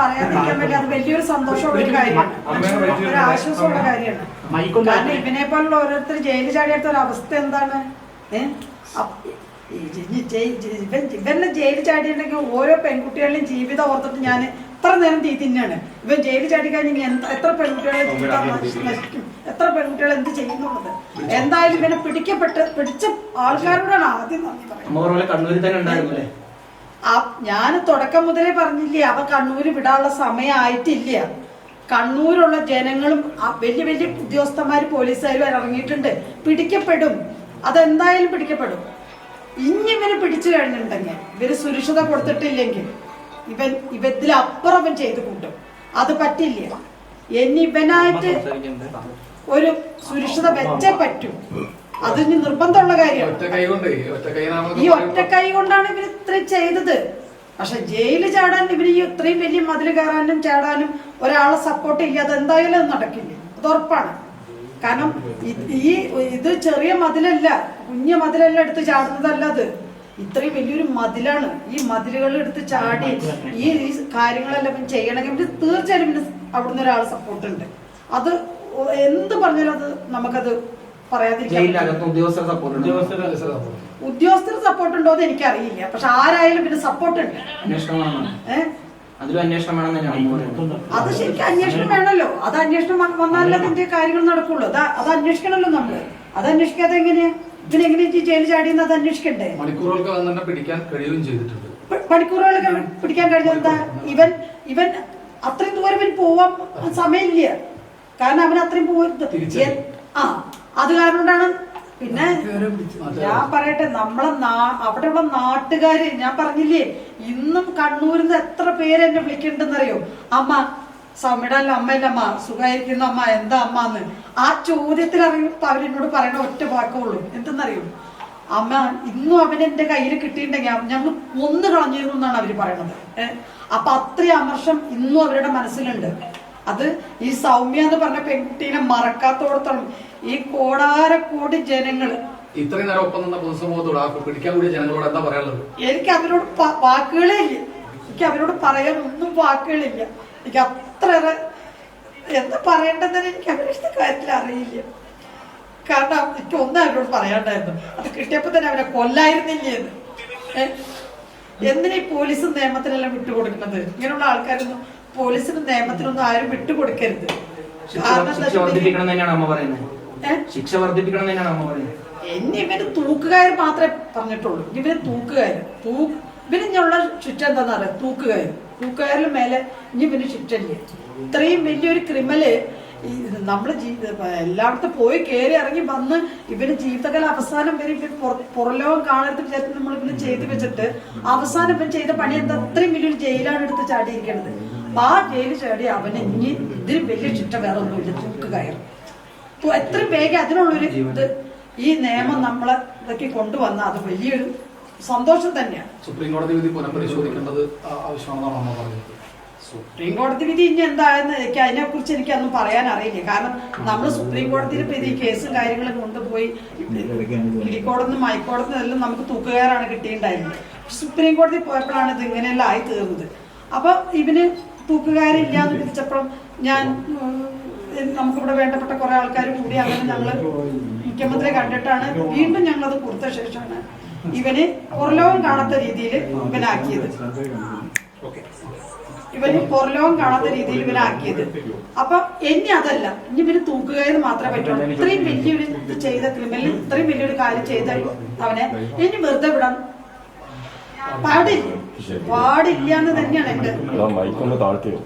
പറയാതിരിക്കാൻ വേണ്ടി അത് വലിയൊരു സന്തോഷമുള്ള ഒരു കാര്യമാണ് ഒരു ആശ്വാസമുള്ള കാര്യമാണ്. കാരണം ഇവനെ പോലുള്ള ഓരോരുത്തർ ജയിലിൽ ചാടിയെടുത്ത ഒരു അവസ്ഥ എന്താണ്? ഇവനെ ജയിലിൽ ചാടിയിട്ടുണ്ടെങ്കിൽ ഓരോ പെൺകുട്ടികളുടെയും ജീവിതം ഓർത്തിട്ട് ഞാൻ എത്ര നേരം തീ തിന്നാണ്. ഇവൻ ജയിലിൽ ചാടി കഴിഞ്ഞാൽ എന്ത് എത്ര പെൺകുട്ടികളെ ജീവിതം നശിക്കും? എത്ര പെൺകുട്ടികൾ എന്ത് ചെയ്യുന്നുള്ളത്? എന്തായാലും ഇവനെ പിടിക്കപ്പെട്ട് പിടിച്ച ആൾക്കാരോടാണ് ആദ്യം നന്ദി പറയുന്നത്. കണ്ണൂരിൽ തന്നെ ഉണ്ടായിരുന്നു ആ ഞാൻ തുടക്കം മുതലേ പറഞ്ഞില്ലേ അവ കണ്ണൂര് വിടാനുള്ള സമയമായിട്ടില്ല കണ്ണൂരുള്ള ജനങ്ങളും വലിയ വലിയ ഉദ്യോഗസ്ഥന്മാര് പോലീസുകാരും ഇറങ്ങിയിട്ടുണ്ട്. പിടിക്കപ്പെടും. അതെന്തായാലും പിടിക്കപ്പെടും. ഇനി ഇവന് പിടിച്ചു കഴിഞ്ഞിട്ടുണ്ടെങ്കിൽ ഇവർ സുരക്ഷിത കൊടുത്തിട്ടില്ലെങ്കിൽ ഇവൻ ഇവത്തിലപ്പുറം അവൻ ചെയ്ത് കൂട്ടും. അത് പറ്റില്ല. ഇനി ഇവനായിട്ട് ഒരു സുരക്ഷിത വെച്ചേ പറ്റൂ. അതിന് നിർബന്ധമുള്ള കാര്യമാണ് ഈ ഒറ്റ കൈ കൊണ്ടാണ് ഇവർ ഇത്രയും ചെയ്തത്. പക്ഷെ ജയിലിൽ ചാടാൻ ഇവർ ഈ ഇത്രയും വലിയ മതിൽ കയറാനും ചാടാനും ഒരാളെ സപ്പോർട്ട് ചെയ്യാതെ എന്തായാലും അത് നടക്കില്ല. അത് ഉറപ്പാണ്. കാരണം ഈ ഇത് ചെറിയ മതിലല്ല കുഞ്ഞ മതിലല്ല എടുത്ത് ചാടുന്നതല്ല അത്. ഇത്രയും വലിയൊരു മതിലാണ്. ഈ മതിലുകൾ എടുത്ത് ചാടി ഈ കാര്യങ്ങളെല്ലാം ചെയ്യണമെങ്കിൽ തീർച്ചയായും ഇവന് അവിടുന്ന് ഒരാൾ സപ്പോർട്ട് ഉണ്ട്. അത് എന്ത് പറഞ്ഞാലും അത് നമുക്കത് ഉദ്യോഗസ്ഥർ സപ്പോർട്ട് ഉണ്ടോ? എന്ന് എനിക്കറിയില്ല. പക്ഷെ ആരായാലും പിന്നെ സപ്പോർട്ട് ഉണ്ട്. അത് ശരിക്കും അന്വേഷണം വേണമല്ലോ. അത് അന്വേഷണം വന്നാലേ അതിന്റെ കാര്യങ്ങൾ നടക്കുള്ളൂ. അത് അന്വേഷിക്കണല്ലോ നമ്മൾ. അത് അന്വേഷിക്കാതെ എങ്ങനെയാ? പിന്നെ എങ്ങനെ ജയിലിൽ ജയിൽ ചാടിയെന്ന് അത് അന്വേഷിക്കണ്ടേ? മണിക്കൂറുകൾക്ക് തന്നെ പിടിക്കാൻ കഴിയുകയും ചെയ്തിട്ടുണ്ട്. മണിക്കൂറുകളൊക്കെ പിടിക്കാൻ കഴിഞ്ഞത് ഇവൻ ഇവൻ അത്രയും ദൂരം ഇവൻ പോവാൻ സമയമില്ല. കാരണം അവൻ അത്രയും പോകരുത് തിരിച്ചറിയും. ആ. അത് കാരണം കൊണ്ടാണ് പിന്നെ ഞാൻ പറയട്ടെ നമ്മളെ അവിടെയുള്ള നാട്ടുകാര് ഞാൻ പറഞ്ഞില്ലേ ഇന്നും കണ്ണൂരിൽ നിന്ന് എത്ര പേര് എന്നെ വിളിക്കണ്ടെന്നറിയോ? അമ്മ സമിടല്ല അമ്മയില്ല അമ്മ സുഖമായിരിക്കുന്ന അമ്മ എന്താ അമ്മ എന്ന് ആ ചോദ്യത്തിൽ അറിയും അവരെന്നോട് പറയണ ഒറ്റ വാക്കുള്ളൂ. എന്തെന്നറിയോ? അമ്മ ഇന്നും അവൻ എന്റെ കയ്യിൽ കിട്ടിയിട്ടുണ്ടെങ്കിൽ ഞങ്ങൾ ഒന്ന് കളഞ്ഞിരുന്നു എന്നാണ് അവർ പറയണത്. ഏഹ് അപ്പൊ അത്രയും അമർഷം ഇന്നും അവരുടെ മനസ്സിലുണ്ട്. അത് ഈ സൗമ്യ എന്ന് പറഞ്ഞ പെൺകുട്ടീനെ മറക്കാത്തോടത്തോളം ഈ കോടാരക്കോടി ജനങ്ങൾ ഇത്രയും നേരം ഒപ്പം നിന്ന പൊതുസമൂഹത്തോട് ആ പിടിക്കാൻ കൂടിയ ജനങ്ങളോട് എന്താ പറയാനുള്ളത്? എനിക്ക് അവരോട് വാക്കുകളേ ഇല്ല. എനിക്ക് അവരോട് പറയാൻ ഒന്നും വാക്കുകളില്ല എനിക്ക് അത്ര എന്താ പറയേണ്ടതെന്ന് എനിക്ക് അവരുടെ കാര്യത്തിൽ അറിയില്ല. കാരണം എനിക്ക് ഒന്നും അവരോട് പറയാണ്ടായിരുന്നു. അത് കിട്ടിയപ്പോ തന്നെ അവരെ കൊല്ലായിരുന്നില്ലേ എന്ന്. ഏ? എന്തിനാ ഈ പോലീസും നിയമത്തിനെല്ലാം വിട്ടുകൊടുക്കുന്നത്? ഇങ്ങനെയുള്ള ആൾക്കാരൊന്നും പോലീസിനും നിയമത്തിനൊന്നും ആരും വിട്ടുകൊടുക്കരുത്. ശിക്ഷ വർദ്ധിപ്പിക്കണം തന്നെയാണ് അമ്മ പറയുന്നത്? ശിക്ഷ വർദ്ധിപ്പിക്കണം തന്നെയാണ് അമ്മ പറയുന്നത്? എന്നെ ഇവന് തൂക്കുകാർ മാത്രമേ പറഞ്ഞിട്ടുള്ളൂ. ഇവന് തൂക്കുകാർ തൂ ഇവന് ഇനിയുള്ള ശിക്ഷ എന്താണെന്ന് അറിയാം? തൂക്കുകാർ തൂക്കുകാരിൽ മേലെ ഇനി ഇവന് ചുറ്റല്ലേ ഇത്രയും വലിയൊരു ക്രിമൽ നമ്മൾ എല്ലായിടത്തും പോയി കയറി ഇറങ്ങി വന്ന് ഇവന് ജീവിതകാല അവസാനം വരെ ഇവൻ പുറലോകം കാണരുത് വിചാരിച്ച് നമ്മൾ ഇവന് ചെയ്തു വെച്ചിട്ട് അവസാനം ഇവൻ ചെയ്ത പണി എന്താ? അത്രയും വലിയൊരു ജയിലാണ് എടുത്ത് ചാടിയിരിക്കുന്നത് അപ്പൊ ആ ജയിലിൽ ചേടി അവന് ഇനി ഇതിന് വലിയ ചിട്ട വേറെ ഒന്നുമില്ല തൂക്കുകയർ അപ്പൊ എത്ര വേഗം അതിനുള്ളൊരു ഇത്? ഈ നിയമം നമ്മളെ ഇതൊക്കെ കൊണ്ടുവന്ന അത് വലിയൊരു സന്തോഷം തന്നെയാണ് സുപ്രീം കോടതി വിധി പുനഃപരിശോധിക്കേണ്ടത് ആവശ്യമാണെന്നാണ് അമ്മ പറഞ്ഞത്. സുപ്രീം കോടതി വിധി ഇനി എന്തായെന്ന് എനിക്ക് അതിനെ കുറിച്ച് എനിക്കൊന്നും പറയാൻ അറിയില്ല. കാരണം നമ്മൾ സുപ്രീം കോടതിയിൽ ഇപ്പൊ ഈ കേസും കാര്യങ്ങളും കൊണ്ടുപോയി കിഴിക്കോടതിനും ഹൈക്കോടതിനും എല്ലാം നമുക്ക് തൂക്കുകയറാണ് കിട്ടിയിട്ടുണ്ടായിരുന്നത്. സുപ്രീം കോടതി പോയപ്പോഴാണ് ഇത് ഇങ്ങനെയെല്ലാം ആയി തീർന്നത് അപ്പൊ ഇവന് തൂക്കുകാരില്ല എന്ന് വിധിച്ചപ്പോഴും ഞാൻ നമുക്കിവിടെ വേണ്ടപ്പെട്ട കുറെ ആൾക്കാർ കൂടി അങ്ങനെ ഞങ്ങൾ മുഖ്യമന്ത്രിയെ കണ്ടിട്ടാണ് വീണ്ടും ഞങ്ങളത് കൊടുത്ത ശേഷമാണ് ഇവന് പുറലോകം കാണാത്ത രീതിയിൽ ഇവനാക്കിയത്. ഇവന് പുറലോകം കാണാത്ത രീതിയിൽ ഇവനാക്കിയത്. അപ്പൊ ഇനി അതല്ല ഇനി ഇവന് തൂക്കുകയെന്ന് മാത്രമേ പറ്റുള്ളൂ ഇത്രയും വലിയൊരു ചെയ്ത ക്രിമിനൽ ഇത്രയും വലിയൊരു കാര്യം ചെയ്ത അവനെ ഇനി വെറുതെ വിടാൻ പാടില്ല. പാടില്ല എന്ന് തന്നെയാണ് എന്റെ മൈക്കൊന്ന് താഴ്ത്തിയോ?